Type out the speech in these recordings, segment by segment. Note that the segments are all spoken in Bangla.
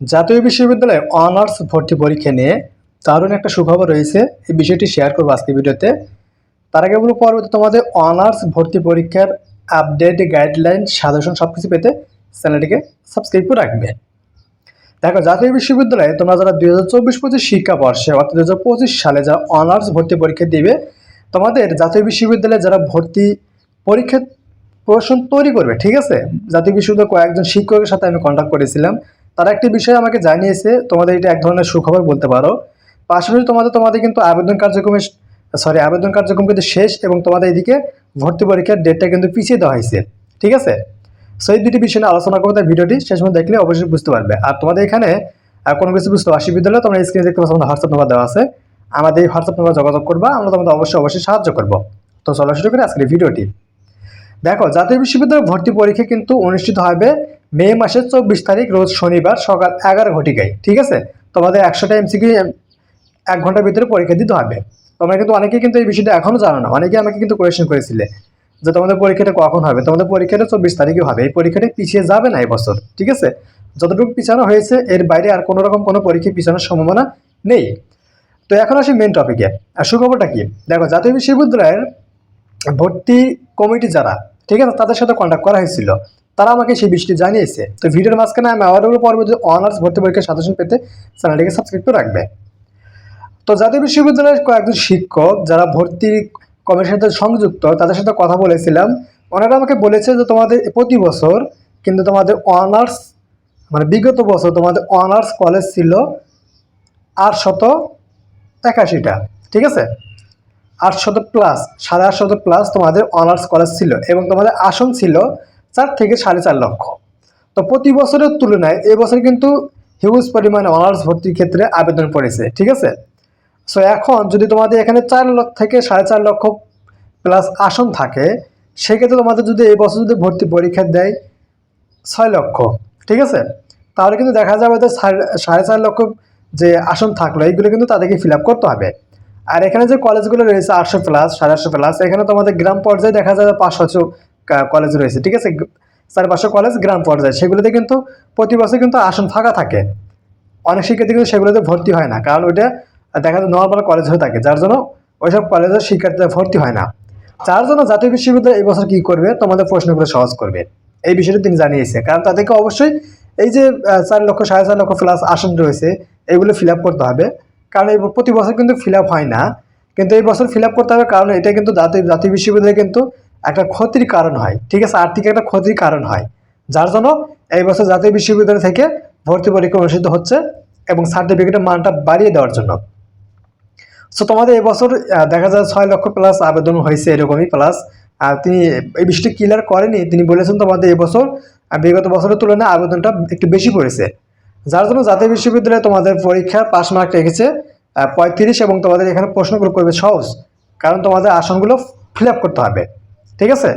জাতীয় বিশ্ববিদ্যালয়ে অনার্স ভর্তি পরীক্ষা নিয়ে দারুণ একটা সুখবর রয়েছে। এই বিষয়টি শেয়ার করব আজকে ভিডিওতে। তার আগে বলব, পরবর্তী তোমাদের অনার্স ভর্তি পরীক্ষার আপডেট গাইডলাইন সাজেশন সব কিছু পেতে চ্যানেলটিকে সাবস্ক্রাইব করে রাখবে। দেখো, জাতীয় বিশ্ববিদ্যালয়ে তোমরা যারা দুই হাজার চব্বিশ পঁচিশ শিক্ষাবর্ষে অর্থাৎ দু হাজার পঁচিশ সালে যারা অনার্স ভর্তি পরীক্ষা দিবে, তোমাদের জাতীয় বিশ্ববিদ্যালয়ে যারা ভর্তি পরীক্ষা প্রশ্ন তৈরি করবে, ঠিক আছে? জাতীয় বিশ্ববিদ্যালয়ের কয়েকজন শিক্ষকের সাথে আমি কন্ট্যাক্ট করেছিলাম। তারা একটি বিষয় আমাকে জানিয়েছে, তোমাদের এটা এক ধরনের সুখবর বলতে পারো। পাশাপাশি তোমাদের তোমাদের কিন্তু আবেদন কার্যক্রমের সরি আবেদন কার্যক্রম কিন্তু শেষ এবং তোমাদের এদিকে ভর্তি পরীক্ষার ডেটটা কিন্তু পিছিয়ে দেওয়া হয়েছে, ঠিক আছে? সো এই দুটি বিষয় নিয়ে আলোচনা করব, তাই ভিডিওটি শেষ মধ্যে দেখলে অবশ্যই বুঝতে পারবে। আর তোমাদের এখানে কোনো কিছু বুঝতে অসুবিধা হলে তোমরা স্ক্রিনে দেখতে পাচ্ছ আমাদের হোয়াটসঅ্যাপ নাম্বার দেওয়া আছে। আমাদের এই হোয়াটসঅ্যাপ নাম্বার যোগাযোগ করবা, আমরা তোমাদের অবশ্যই অবশ্যই সাহায্য করব। তো চলো শুরু করি আজকের ভিডিওটি। দেখো, জাতীয় বিশ্ববিদ্যালয় ভর্তি পরীক্ষা কিন্তু অনুষ্ঠিত হবে মে মাসের চব্বিশ তারিখ, রোজ শনিবার সকাল এগারো ঘটিকায়, ঠিক আছে? তোমাদের একশোটা এমসিকিউ এক ঘণ্টার ভিতরে পরীক্ষা দিতে হবে। তোমরা কিন্তু অনেকেই কিন্তু এই বিষয়টা এখনও জানো না অনেকে আমাকে কিন্তু কোয়েশ্চেন করেছিলে যে তোমাদের পরীক্ষাটা কখন হবে? তোমাদের পরীক্ষাটা চব্বিশ তারিখে হবে, এই পরীক্ষাটা পিছিয়ে যাবে না এই বছর ঠিক আছে? যতটুকু পিছানো হয়েছে, এর বাইরে আর কোনো রকম কোনো পরীক্ষা পিছানোর সম্ভাবনা নেই। তো এখন আসি মেন টপিকে আর সুখবরটা কি? দেখো, জাতীয় বিশ্ববিদ্যালয়ের ভর্তি কমিটি যারা, ঠিক আছে? তাদের সাথে কন্ট্যাক্ট করা হয়েছিল। তারা আমাকে সেই বিষয়টি জানিয়েছে। তো ভিডিওর মাঝখানে আমি আবার পরবর্তী অনার্স ভর্তি পরীক্ষার সাজেশন পেতে চ্যানেলটিকে সাবস্ক্রাইব করে রাখবে। তো জাতীয় বিশ্ববিদ্যালয়ের কয়েকজন শিক্ষক যারা ভর্তি কমিটির সাথে সংযুক্ত, তাদের সাথে কথা বলেছিলাম। ওনারা আমাকে বলেছে যে তোমাদের প্রতি বছর কিন্তু তোমাদের অনার্স মানে বিগত বছর তোমাদের অনার্স কলেজ ছিল আটশত একাশিটা, ঠিক আছে? আটশত প্লাস সাড়ে আটশত প্লাস তোমাদের অনার্স কলেজ ছিল এবং তোমাদের আসন ছিল চার থেকে সাড়ে চার লক্ষ। তো প্রতি বছরের তুলনায় এবছর কিন্তু হিউজ পরিমাণে অনার্স ভর্তির ক্ষেত্রে আবেদন পড়েছে, ঠিক আছে? সো এখন যদি তোমাদের এখানে চার লক্ষ থেকে সাড়ে চার লক্ষ প্লাস আসন থাকে, সেক্ষেত্রে তোমাদের যদি এই বছর যদি ভর্তি পরীক্ষা দেয় ছয় লক্ষ, ঠিক আছে? তাহলে কিন্তু দেখা যাবে যে সাড়ে চার লক্ষ যে আসন থাকল, এইগুলো কিন্তু তাদেরকে ফিল করতে হবে। আর এখানে যে কলেজগুলো রয়েছে আটশো প্লাস সাড়ে আটশো প্লাস এখানে তোমাদের গ্রাম পর্যায়ে দেখা যায় পাঁচশো কলেজ রয়েছে, ঠিক আছে? চার পাঁচশো কলেজ গ্রাম পর্যায়ে। সেগুলোতে কিন্তু প্রতি বছর কিন্তু আসন ফাঁকা থাকে। অনেক শিক্ষার্থী কিন্তু সেগুলোতে ভর্তি হয় না। কারণ ওইটা দেখা যায় নর্মাল কলেজ হয়ে থাকে। যার জন্য ওইসব কলেজের শিক্ষার্থীরা ভর্তি হয় না। যার জন্য জাতীয় বিশ্ববিদ্যালয় এই বছর কী করবে? তোমাদের প্রশ্নগুলো সহজ করবে। এই বিষয়টি তিনি জানিয়েছে। কারণ তাদেরকে অবশ্যই এই যে চার লক্ষ, সাড়ে চার লক্ষ প্লাস আসন রয়েছে, এগুলো ফিল করতে হবে। কারণ এই প্রতি বছর কিন্তু ফিল হয় না। কিন্তু এই বছর ফিল করতে হবে কারণ এটা কিন্তু জাতীয় জাতীয় বিশ্ববিদ্যালয়ে কিন্তু একটা ক্ষতির কারণ হয়, ঠিক আছে? আর্থিক একটা ক্ষতির কারণ হয়। যার জন্য এই বছর জাতীয় বিশ্ববিদ্যালয় থেকে ভর্তি পরীক্ষা অনুষ্ঠিত হচ্ছে এবং সার্টিফিকেটের মানটা বাড়িয়ে দেওয়ার জন্য। সো তোমাদের এবছর দেখা যায় ছয় লক্ষ প্লাস আবেদন হয়েছে এরকমই প্লাস আর তিনি এই বিষয়টি ক্লিয়ার করেনি। তিনি বলেছেন তোমাদের এবছর বিগত বছরের তুলনায় আবেদনটা একটু বেশি পড়েছে। যার জন্য জাতীয় বিশ্ববিদ্যালয়ে তোমাদের পরীক্ষার পাস মার্ক রেখেছে পঁয়ত্রিশ এবং তোমাদের এখানে প্রশ্নগুলো করবে সহজ। কারণ তোমাদের আসনগুলো ফিল করতে হবে। ঠিক আছে?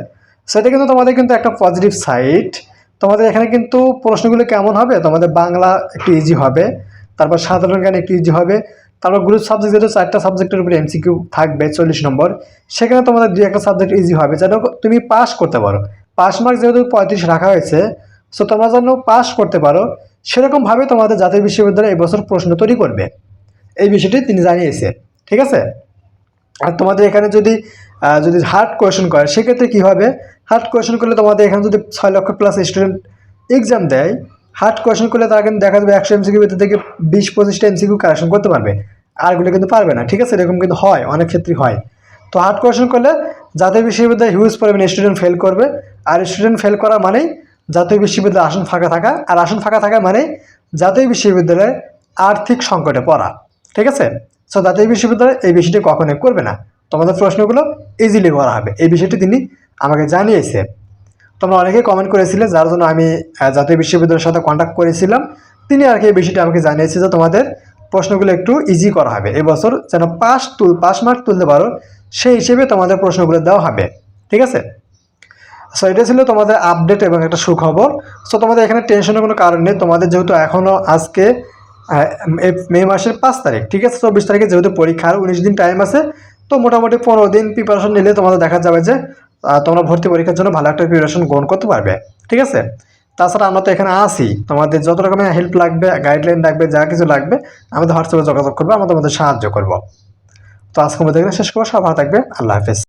সেটা কিন্তু তোমাদের কিন্তু একটা পজিটিভ সাইড তোমাদের এখানে কিন্তু প্রশ্নগুলো কেমন হবে? তোমাদের বাংলা একটু ইজি হবে, তারপর সাধারণ জ্ঞান একটু ইজি হবে, তারপর গ্রুপ সাবজেক্ট যেহেতু চারটা সাবজেক্টের উপরে এমসিকিউ থাকবে চল্লিশ নম্বর, সেখানে তোমাদের দুই একটা সাবজেক্ট ইজি হবে। যেন তুমি পাস করতে পারো পাস মার্ক যেহেতু পঁয়ত্রিশ রাখা হয়েছে সো তোমরা যেন পাস করতে পারো, সেরকমভাবে তোমাদের জাতীয় বিশ্ববিদ্যালয় এবছর প্রশ্ন তৈরি করবে। এই বিষয়টি তিনি জানিয়েছে ঠিক আছে? আর তোমাদের এখানে যদি যদি হার্ড কোয়েশন করে, সেক্ষেত্রে কী হবে? হার্ড কোয়েশন করলে তোমাদের এখানে যদি ছয় লক্ষ প্লাস স্টুডেন্ট এক্সাম দেয় হার্ড কোয়েশন করলে তারা কিন্তু দেখা যাবে একশো এমসিকিউ ভিতর থেকে বিশ পঁচিশটা এমসিকিউ কারেকশন করতে পারবে। আরগুলো কিন্তু পারবে না, ঠিক আছে? এরকম কিন্তু হয়, অনেক ক্ষেত্রেই হয়। তো হার্ড কোয়েশন করলে জাতীয় বিশ্ববিদ্যালয়ে হিউজ পরিমাণে স্টুডেন্ট ফেল করবে। আর স্টুডেন্ট ফেল করা মানেই জাতীয় বিশ্ববিদ্যালয়ে আসন ফাঁকা থাকা। আর আসন ফাঁকা থাকা মানে জাতীয় বিশ্ববিদ্যালয়ে আর্থিক সংকটে পড়া, ঠিক আছে? সো জাতীয় বিশ্ববিদ্যালয় এই বিষয়টি কখনোই করবে না। তোমাদের প্রশ্নগুলো ইজিলি করা হবে। এই বিষয়টি তিনি আমাকে জানিয়েছে। তোমরা অনেকেই কমেন্ট করেছিলে, যার জন্য আমি জাতীয় বিশ্ববিদ্যালয়ের সাথে কন্ট্যাক্ট করেছিলাম। তিনি আর কি এই বিষয়টি আমাকে জানিয়েছে যে তোমাদের প্রশ্নগুলো একটু ইজি করা হবে। এবছর যেন পাস তুল পাস মার্ক তুলতে পারো, সেই হিসেবে তোমাদের প্রশ্নগুলো দেওয়া হবে। ঠিক আছে? সো এটা ছিল তোমাদের আপডেট এবং একটা সুখবর। সো তোমাদের এখানে টেনশনের কোনো কারণ নেই। তোমাদের যেহেতু এখনও আজকে মে মাসের পাঁচ তারিখ, ঠিক আছে? চব্বিশ তারিখে যেহেতু পরীক্ষার উনিশ দিন টাইম আছে, তো মোটামুটি পনেরো দিন প্রিপারেশন নিলে তোমাদের দেখা যাবে যে তোমরা ভর্তি পরীক্ষার জন্য ভালো একটা প্রিপারেশন গ্রহণ করতে পারবে, ঠিক আছে? তাছাড়া আমরা তো এখানে আসি তোমাদের যত রকমের হেল্প লাগবে গাইডলাইন লাগবে, যা কিছু লাগবে আমাদের হোয়াটসঅ্যাপে যোগাযোগ করব, আমরা তোমাদের সাহায্য করব। তো আজকে আমাদের শেষ করব সব ভালো থাকবে, আল্লাহ হাফেজ।